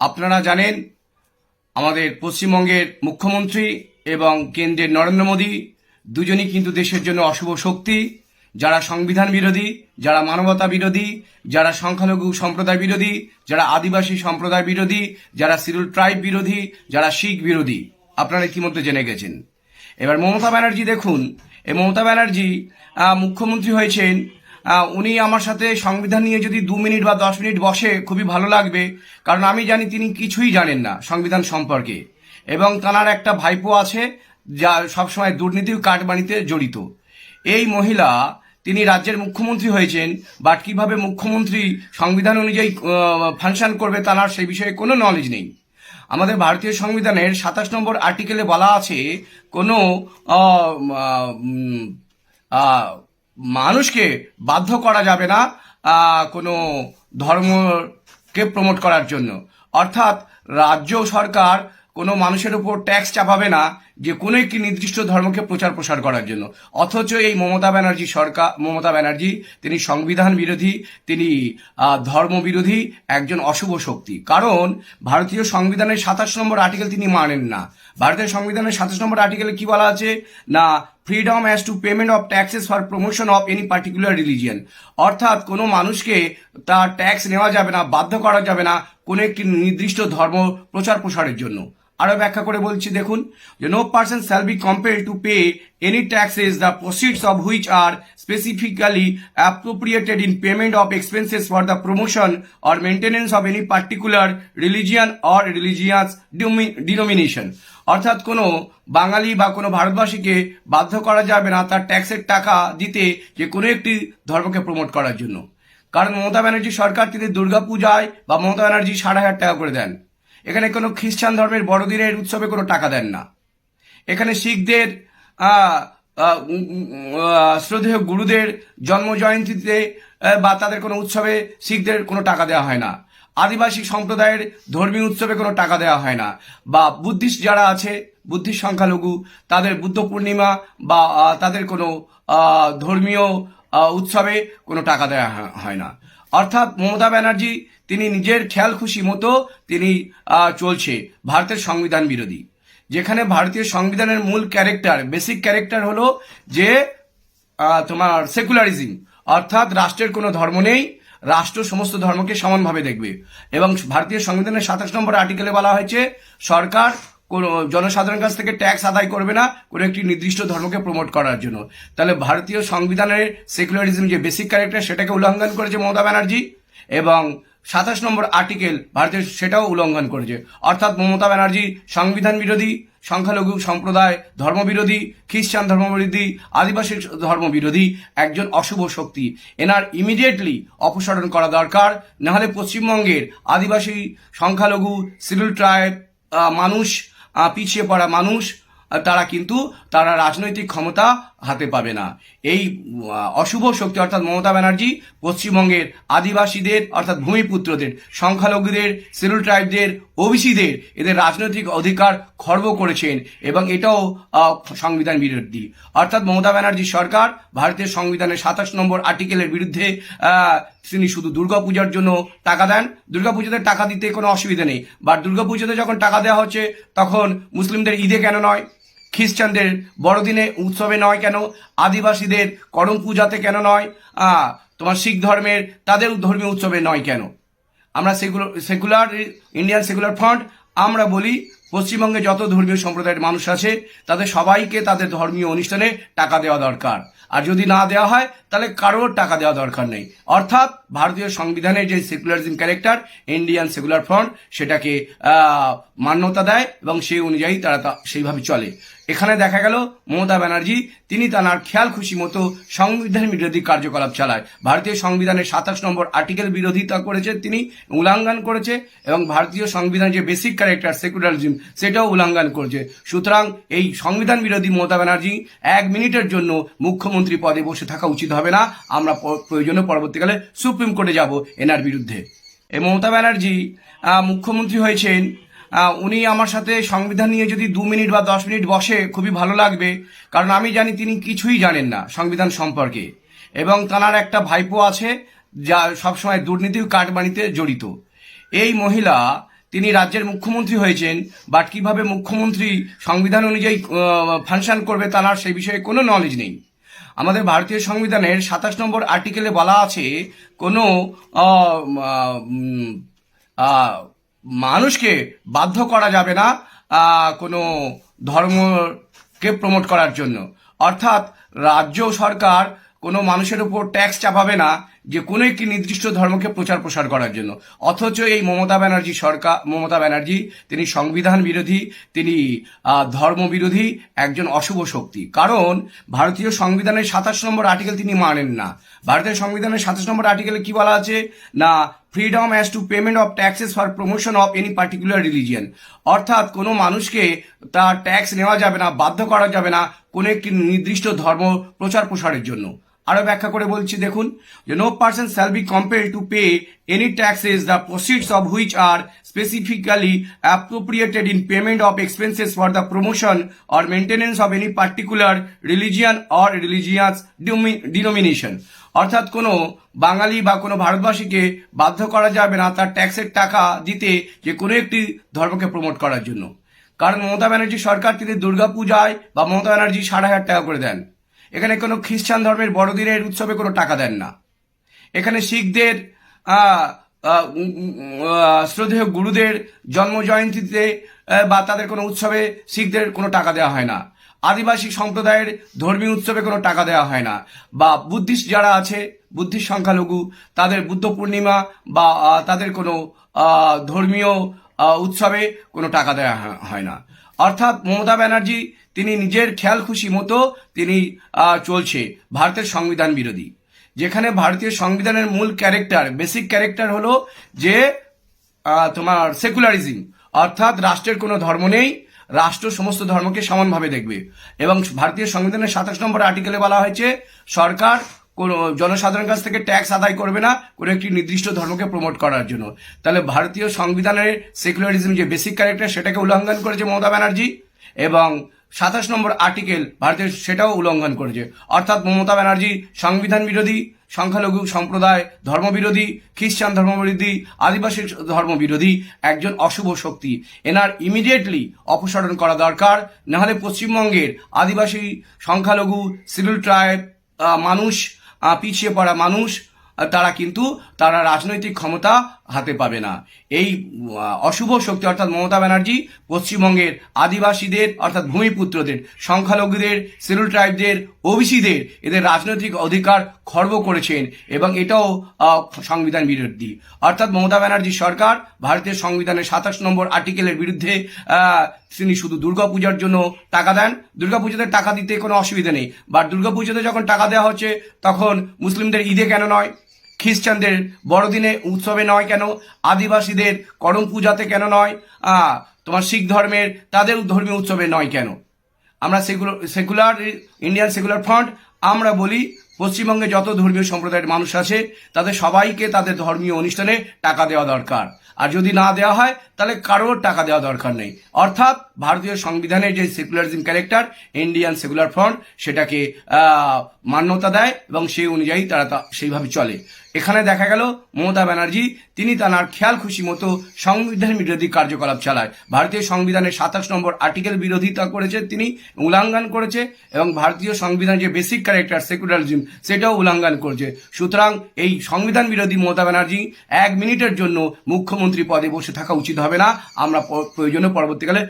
আপনারা জানেন, আমাদের পশ্চিমবঙ্গের মুখ্যমন্ত্রী এবং কেন্দ্রের নরেন্দ্র মোদী দুজনই কিন্তু দেশের জন্য অশুভ শক্তি। যারা সংবিধান বিরোধী, যারা মানবতা বিরোধী, যারা সংখ্যালঘু সম্প্রদায় বিরোধী, যারা আদিবাসী সম্প্রদায় বিরোধী, যারা সিরুল ট্রাইব বিরোধী, যারা শিখ বিরোধী। আপনারা ইতিমধ্যে জেনে গেছেন। এবার মমতা ব্যানার্জি দেখুন। এই মমতা ব্যানার্জি মুখ্যমন্ত্রী হয়েছেন উনি আমার সাথে সংবিধান নিয়ে যদি দু মিনিট বা দশ মিনিট বসে, খুবই ভালো লাগবে। কারণ আমি জানি তিনি কিছুই জানেন না সংবিধান সম্পর্কে। এবং তাঁর একটা ভাইপো আছে, যা সবসময় দুর্নীতি কাটবাণীতে জড়িত। এই মহিলা, তিনি রাজ্যের মুখ্যমন্ত্রী হয়েছেন বাট কীভাবে মুখ্যমন্ত্রী সংবিধান অনুযায়ী ফাংশন করবে তাঁর সেই বিষয়ে কোনো নলেজ নেই। আমাদের ভারতীয় সংবিধানের সাতাশ নম্বর আর্টিকেলে বলা আছে, কোনো মানুষকে বাধ্য করা যাবে না কোনো ধর্মকে প্রমোট করার জন্য। অর্থাৎ রাজ্য সরকার কোনো মানুষের উপর ট্যাক্স চাপাবে না যে কোনো একটি নির্দিষ্ট ধর্মকে প্রচার প্রসার করার জন্য। অথচ এই মমতা ব্যানার্জি সরকার মমতা ব্যানার্জি, তিনি সংবিধান বিরোধী, তিনি ধর্ম বিরোধী একজন অশুভ শক্তি। কারণ ভারতীয় সংবিধানের সাতাশ নম্বর আর্টিকেল তিনি মানেন না। ভারতের সংবিধানের সাতাশ নম্বর আর্টিকেলে কি বলা আছে? না freedom as to payment of taxes for promotion of any particular religion অর্থাৎ কোনো মানুষকে তার ট্যাক্স নেওয়া যাবে না, বাধ্য করা যাবে না কোনো একটি নির্দিষ্ট ধর্ম প্রচার প্রসারের জন্য। আরও ব্যাখ্যা করে বলছি, দেখুন, যে no person shall be compel to pay any taxes the proceeds of which are specifically appropriated in payment of expenses for the promotion or maintenance of any particular religion or religious denomination অর্থাৎ কোনো বাঙালি বা কোনো ভারতবাসীকে বাধ্য করা যাবে না তার ট্যাক্সের টাকা দিতে যে কোনো একটি ধর্মকে প্রমোট করার জন্য। কারণ মমতা ব্যানার্জি সরকার তিনি দুর্গাপূজায় বা মমতা ব্যানার্জি সাড়ে হাজার টাকা করে দেন। এখানে কোনো খ্রিস্টান ধর্মের বড়দিনের উৎসবে কোনো টাকা দেন না। এখানে শিখদের শ্রদ্ধেয় গুরুদের জন্ম জয়ন্তীতে বা তাদের কোনো উৎসবে শিখদের কোনো টাকা দেওয়া হয় না। আদিবাসী সম্প্রদায়ের ধর্মীয় উৎসবে কোনো টাকা দেওয়া হয় না। বা বুদ্ধিস্ট যারা আছে, বুদ্ধিস্ট সংখ্যালঘু, তাদের বুদ্ধ পূর্ণিমা বা তাদের কোনো ধর্মীয় উৎসবে কোনো টাকা দেওয়া হয় না। অর্থাৎ মমতা ব্যানার্জি, তিনি নিজের খেয়াল খুশি মতো তিনি চলছে ভারতের সংবিধান বিরোধী। যেখানে ভারতীয় সংবিধানের মূল ক্যারেক্টার বেসিক ক্যারেক্টার হলো যে তোমার সেকুলারিজম অর্থাৎ রাষ্ট্রের কোনো ধর্ম নেই, রাষ্ট্র সমস্ত ধর্মকে সমানভাবে দেখবে। এবং ভারতীয় সংবিধানের সাতাশ নম্বর আর্টিকেলে বলা হয়েছে, সরকার জনসাধারণের কাছ থেকে ট্যাক্স আদায় করবে না কোনো একটি নির্দিষ্ট ধর্মকে প্রমোট করার জন্য। তাহলে ভারতীয় সংবিধানের সেকুলারিজম যে বেসিক ক্যারেক্টার সেটাকে উল্লঙ্ঘন করেছে মমতা ব্যানার্জি এবং সাতাশ নম্বর আর্টিকেল ভারতের সেটাও উল্লঙ্ঘন করেছে। অর্থাৎ মমতা ব্যানার্জি সংবিধান বিরোধী, সংখ্যালঘু সম্প্রদায় ধর্মবিরোধী খ্রিস্টান ধর্মবিরোধী আদিবাসী ধর্মবিরোধী একজন অশুভ শক্তি। এনার ইমিডিয়েটলি অপসারণ করা দরকার, নাহলে পশ্চিমবঙ্গের আদিবাসী, সংখ্যালঘু সিভিল ট্রাইব মানুষ পিছিয়ে পড়া মানুষ তারা কিন্তু তারা রাজনৈতিক ক্ষমতা হাতে পাবে না। এই অশুভ শক্তি অর্থাৎ মমতা ব্যানার্জি পশ্চিমবঙ্গের আদিবাসীদের অর্থাৎ ভূমিপুত্রদের, সংখ্যালঘুদের সিরুল ট্রাইবদের, ওবিসিদের এদের রাজনৈতিক অধিকার খর্ব করেছেন এবং এটাও সংবিধান বিরোধী। অর্থাৎ মমতা ব্যানার্জি সরকার ভারতের সংবিধানের সাতাশ নম্বর আর্টিকেলের বিরুদ্ধে তিনি শুধু দুর্গাপূজার জন্য টাকা দেন। দুর্গাপুজোতে টাকা দিতে কোনো অসুবিধা নেই। বাট দুর্গাপুজোতে যখন টাকা দেওয়া হচ্ছে, তখন মুসলিমদের ঈদে কেন নয়? খ্রিস্টানদের বড়দিনে উৎসবে নয় কেন? আদিবাসীদের করম পূজাতে কেন নয়? তোমার শিখ ধর্মের, তাদের ধর্মীয় উৎসবে নয় কেন? আমরা সেগুলো, সেকুলার, ইন্ডিয়ান সেকুলার ফ্রন্ট, আমরা বলি পশ্চিমবঙ্গে যত ধর্মীয় সম্প্রদায়ের মানুষ আছে, তাদের সবাইকে তাদের ধর্মীয় অনুষ্ঠানে টাকা দেওয়া দরকার। আর যদি না দেওয়া হয়, তাহলে কারোর টাকা দেওয়া দরকার নেই। অর্থাৎ ভারতীয় সংবিধানের যে secularism character, Indian Secular Front, সেটাকে মান্যতা দেয় এবং সেই অনুযায়ী তারা সেইভাবে চলে। এখানে দেখা গেল, মমতা ব্যানার্জি, তিনি তার খেয়াল খুশি মতো সংবিধান বিরোধী কার্যকলাপ চালায়। ভারতীয় সংবিধানের সাতাশ নম্বর আর্টিকেল বিরোধিতা করেছে তিনি, উল্লঙ্ঘন করেছে এবং ভারতীয় সংবিধান যে বেসিক ক্যারেক্টার সেকুলারিজম সেটাও উল্লঙ্ঘন করেছে। সুতরাং এই সংবিধান বিরোধী মমতা ব্যানার্জি এক মিনিটের জন্য মুখ্যমন্ত্রী পদে বসে থাকা উচিত হবে না। আমরা প্রয়োজনে পরবর্তীকালে সুপ্রিম কোর্টে যাব এনার বিরুদ্ধে। এই মমতা ব্যানার্জি মুখ্যমন্ত্রী হয়েছেন। উনি আমার সাথে সংবিধান নিয়ে যদি দু মিনিট বা দশ মিনিট বসে খুবই ভালো লাগবে। কারণ আমি জানি তিনি কিছুই জানেন না সংবিধান সম্পর্কে। এবং তাঁর একটা ভাইপো আছে, যা সবসময় দুর্নীতি ও কাটবাণীতে জড়িত। এই মহিলা তিনি রাজ্যের মুখ্যমন্ত্রী হয়েছেন বাট কীভাবে মুখ্যমন্ত্রী সংবিধান অনুযায়ী ফাংশন করবে তার সেই বিষয়ে কোনো নলেজ নেই। আমাদের ভারতীয় সংবিধানের সাতাশ নম্বর আর্টিকেলে বলা আছে, কোনো মানুষকে বাধ্য করা যাবে না কোনো ধর্মকে প্রমোট করার জন্য। অর্থাৎ রাজ্য সরকার কোনো মানুষের উপর ট্যাক্স চাপাবে না যে কোনো একটি নির্দিষ্ট ধর্মকে প্রচার প্রসার করার জন্য। অথচ এই মমতা ব্যানার্জি সরকার, মমতা ব্যানার্জি, তিনি সংবিধান বিরোধী, তিনি ধর্ম বিরোধী একজন অশুভ শক্তি। কারণ ভারতীয় সংবিধানের সাতাশ নম্বর আর্টিকেল তিনি মানেন না। ভারতীয় সংবিধানের সাতাশ নম্বর আর্টিকেলে কি বলা আছে? না freedom as to payment of taxes for promotion of any particular religion অর্থাৎ কোনো মানুষকে তার ট্যাক্স নেওয়া যাবে না, বাধ্য করা যাবে না কোনো একটি নির্দিষ্ট ধর্ম প্রচার প্রসারের জন্য। আরও ব্যাখ্যা করে বলছি, দেখুন, যে no person shall be compel to pay any taxes the proceeds of which are specifically appropriated in payment of expenses for the promotion or maintenance of any particular religion or religious denomination অর্থাৎ কোনো বাঙালি বা কোনো ভারতবাসীকে বাধ্য করা যাবে না তার ট্যাক্সের টাকা দিতে যে কোনো একটি ধর্মকে প্রমোট করার জন্য। কারণ মমতা ব্যানার্জি সরকার তিনি দুর্গাপূজায় বা মমতা ব্যানার্জি সাড়ে হাজার টাকা করে দেন। এখানে কোনো খ্রিস্টান ধর্মের বড়দিনের উৎসবে কোনো টাকা দেন না। এখানে শিখদের শ্রদ্ধেয় গুরুদের জন্ম জয়ন্তীতে বা তাদের কোনো উৎসবে শিখদের কোনো টাকা দেওয়া হয় না। আদিবাসী সম্প্রদায়ের ধর্মীয় উৎসবে কোনো টাকা দেওয়া হয় না। বা বুদ্ধিস্ট যারা আছে, বুদ্ধিস্ট সংখ্যালঘু, তাদের বুদ্ধ পূর্ণিমা বা তাদের কোনো ধর্মীয় উৎসবে কোনো টাকা দেওয়া হয়- না। অর্থাৎ মমতা ব্যানার্জি, তিনি নিজের খেয়াল খুশি মতো তিনি চলছে ভারতের সংবিধান বিরোধী। যেখানে ভারতীয় সংবিধানের মূল ক্যারেক্টার বেসিক ক্যারেক্টার হলো যে তোমার সেকুলারিজম অর্থাৎ রাষ্ট্রের কোনো ধর্ম নেই, রাষ্ট্র সমস্ত ধর্মকে সমানভাবে দেখবে। এবং ভারতীয় সংবিধানের সাতাশ নম্বর আর্টিকেলে বলা হয়েছে, সরকার কোনো জনসাধারণের কাছ থেকে ট্যাক্স আদায় করবে না কোনো একটি নির্দিষ্ট ধর্মকে প্রমোট করার জন্য। তাহলে ভারতীয় সংবিধানের সেকুলারিজম যে বেসিক ক্যারেক্টার সেটাকে উল্লঙ্ঘন করেছে মমতা ব্যানার্জি এবং সাতাশ নম্বর আর্টিকেল ভারতের সেটাও উল্লঙ্ঘন করেছে। অর্থাৎ মমতা ব্যানার্জি সংবিধান বিরোধী, সংখ্যালঘু সম্প্রদায় ধর্মবিরোধী খ্রিস্টান ধর্মবিরোধী আদিবাসী ধর্মবিরোধী একজন অশুভ শক্তি। এনার ইমিডিয়েটলি অপসারণ করা দরকার, নাহলে পশ্চিমবঙ্গের আদিবাসী, সংখ্যালঘু সিভিল ট্রাইব মানুষ পিছিয়ে পড়া মানুষ তারা কিন্তু তারা রাজনৈতিক ক্ষমতা হাতে পাবে না। এই অশুভ শক্তি অর্থাৎ মমতা ব্যানার্জি পশ্চিমবঙ্গের আদিবাসীদের, অর্থাৎ ভূমিপুত্রদের, সংখ্যালঘুদের সিরুল ট্রাইবদের, ওবিসিদের, এদের রাজনৈতিক অধিকার খর্ব করেছেন এবং এটাও সংবিধান বিরোধী। অর্থাৎ মমতা ব্যানার্জি সরকার ভারতের সংবিধানের সাতাশ নম্বর আর্টিকেলের বিরুদ্ধে তিনি শুধু দুর্গাপূজার জন্য টাকা দেন। দুর্গাপুজোতে টাকা দিতে কোনো অসুবিধা নেই। বাট দুর্গাপুজোতে যখন টাকা দেওয়া হচ্ছে, তখন মুসলিমদের ঈদে কেন নয়? খ্রিস্টানদের বড়দিনে উৎসবে নয় কেন? আদিবাসীদের করম পূজাতে কেন নয়? তোমার শিখ ধর্মের, তাদের ধর্মীয় উৎসবে নয় কেন? আমরা সেগুলো, সেকুলার, ইন্ডিয়ান সেকুলার ফ্রন্ট, আমরা বলি পশ্চিমবঙ্গে যত ধর্মীয় সম্প্রদায়ের মানুষ আছে, তাদের সবাইকে তাদের ধর্মীয় অনুষ্ঠানে টাকা দেওয়া দরকার। আর যদি না দেওয়া হয়, তাহলে কারোর টাকা দেওয়া দরকার নেই। অর্থাৎ ভারতীয় সংবিধানের যে secularism character, Indian Secular Front, সেটাকে মান্যতা দেয় এবং সেই অনুযায়ী তারা সেইভাবে চলে। এখানে দেখা গেল মমতা ব্যানার্জি, তিনি তার খেয়াল খুশি মতো সংবিধান বিরোধী কার্যকলাপ চালায়। ভারতীয় সংবিধানের সাতাশ নম্বর আর্টিকেল বিরোধিতা করেছে তিনি, উল্লঙ্ঘন করেছে, এবং ভারতীয় সংবিধানের যে বেসিক ক্যারেক্টার সেকুলারিজম সেটাও উল্লঙ্ঘন করেছে। সুতরাং এই সংবিধান বিরোধী মমতা ব্যানার্জি এক মিনিটের জন্য মুখ্যমন্ত্রী পদে বসে থাকা উচিত হবে না। আমরা প্রয়োজনে পরবর্তীকালে